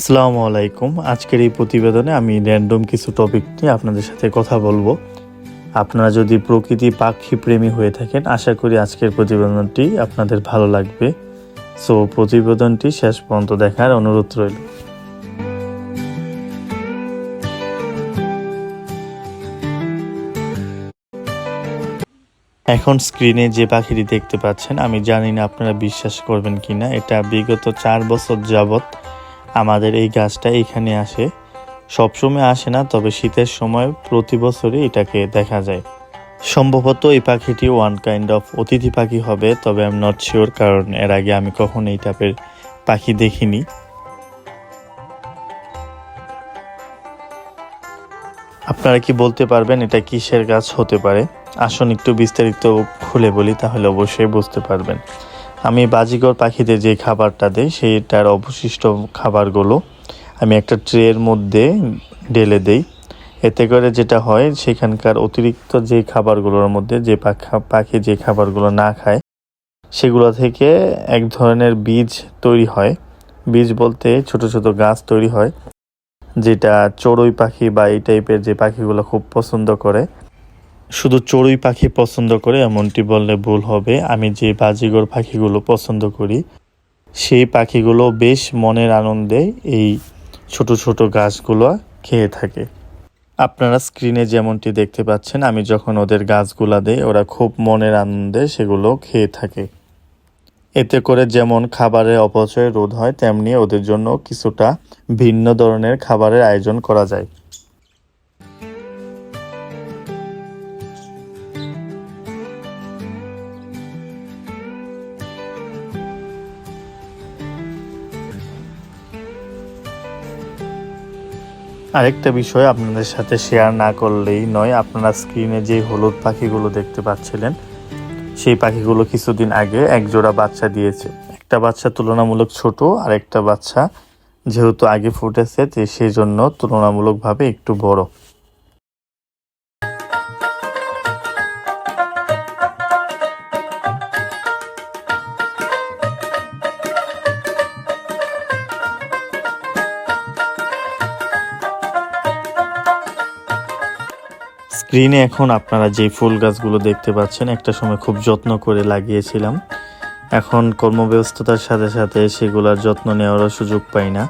আসসালামু আলাইকুম। আজকের এই প্রতিবেদনে আমি র্যান্ডম কিছু টপিক নিয়ে আপনাদের সাথে কথা বলব। আপনারা যদি প্রকৃতি পাখি প্রেমী হয়ে থাকেন, আশা করি আজকের প্রতিবেদনটি আপনাদের ভালো লাগবে। সো প্রতিবেদনটি শেষ পর্যন্ত দেখার অনুরোধ রইল। এখন স্ক্রিনে যে পাখিটি দেখতে পাচ্ছেন, আমি জানি না আপনারা বিশ্বাস করবেন কিনা। এটা বিগত চার বছর যাবত আমাদের এই গাছটা এখানে আসে। সবসময় আসে না, তবে শীতের সময় প্রতি বছরই এটাকে দেখা যায়। সম্ভবত এই পাখিটি ওয়ান কাইন্ড অফ অতিথি পাখি হবে, তবে আই এম নট শিওর কারণ এর আগে আমি কখনো এই টাইপের পাখি দেখিনি। আপনারা কি বলতে পারবেন এটা কিসের গাছ হতে পারে? আসুন একটু বিস্তারিত খুলে বলি, তাহলে অবশ্যই বুঝতে পারবেন। আমি বাজিগর পাখিদের যে খাবারটা দেই, সেইটার অবশিষ্ট খাবারগুলো আমি একটা ট্রের মধ্যে ঢেলে দেই। এতে করে যেটা হয়, সেখানকার অতিরিক্ত যে খাবারগুলোর মধ্যে যে পাখা, পাখি যে খাবারগুলো না খায়, সেগুলো থেকে এক ধরনের বীজ তৈরি হয়। বীজ বলতে ছোট ছোট গাছ তৈরি হয়, যেটা চড়ুই পাখি বা এই টাইপের যে পাখিগুলো খুব পছন্দ করে। শুধু চড়ুই পাখি পছন্দ করে এমনটি বললে ভুল হবে। আমি যে বাজিগর পাখিগুলো পছন্দ করি, সেই পাখিগুলো বেশ মনের আনন্দে এই ছোট ছোট গাছগুলো খেয়ে থাকে। আপনারা স্ক্রিনে যেমনটি দেখতে পাচ্ছেন, আমি যখন ওদের গাছগুলা দেই, ওরা খুব মনের আনন্দে সেগুলো খেয়ে থাকে। এতে করে যেমন খাবারের অপচয় রোধ হয়, তেমনি ওদের জন্য কিছুটা ভিন্ন ধরনের খাবারের আয়োজন করা যায়। আরেকটা বিষয় আপনাদের সাথে শেয়ার না করলেই নয়, আপনারা স্ক্রিনে যে হলুদ পাখিগুলো দেখতে পাচ্ছিলেন, সেই পাখিগুলো কিছুদিন আগে একজোড়া বাচ্চা দিয়েছে। একটা বাচ্চা তুলনামূলক ছোট আর একটা বাচ্চা যেহেতু আগে ফুটেছে সেই জন্য তুলনামূলকভাবে একটু বড়। স্ক্রিনে এখন আপনারা যে ফুল গাছগুলো দেখতে পাচ্ছেন, একটা সময় খুব যত্ন করে লাগিয়েছিলাম। এখন কর্মব্যস্ততার সাথে সাথে সেগুলোর যত্ন নেওয়ারও সুযোগ পাই না।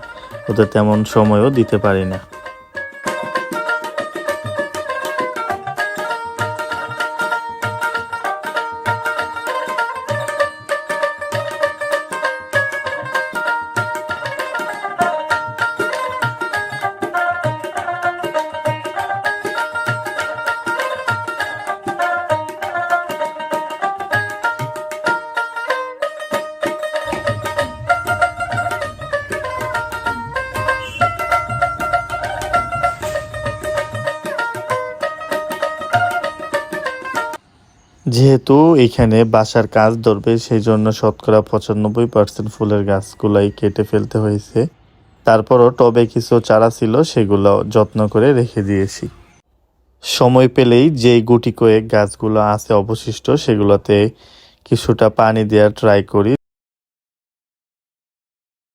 ওদের তেমন সময়ও দিতে পারি না। যেহেতু এখানে বাসার কাজ ধরবে সেই জন্য শতকরা পঁচানব্বই পার্সেন্ট ফুলের গাছগুলাই কেটে ফেলতে হয়েছে। তারপরও টবে কিছু চারা ছিল, সেগুলো যত্ন করে রেখে দিয়েছি। সময় পেলেই যেই গুটি কয়েক গাছগুলো আছে অবশিষ্ট, সেগুলোতে কিছুটা পানি দেওয়ার ট্রাই করি।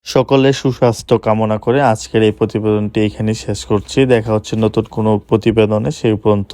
সকলের সুস্বাস্থ্য কামনা করে আজকের এই প্রতিবেদনটি এখানে শেষ করছি। দেখা হচ্ছে নতুন কোনো প্রতিবেদনে সেই পর্যন্ত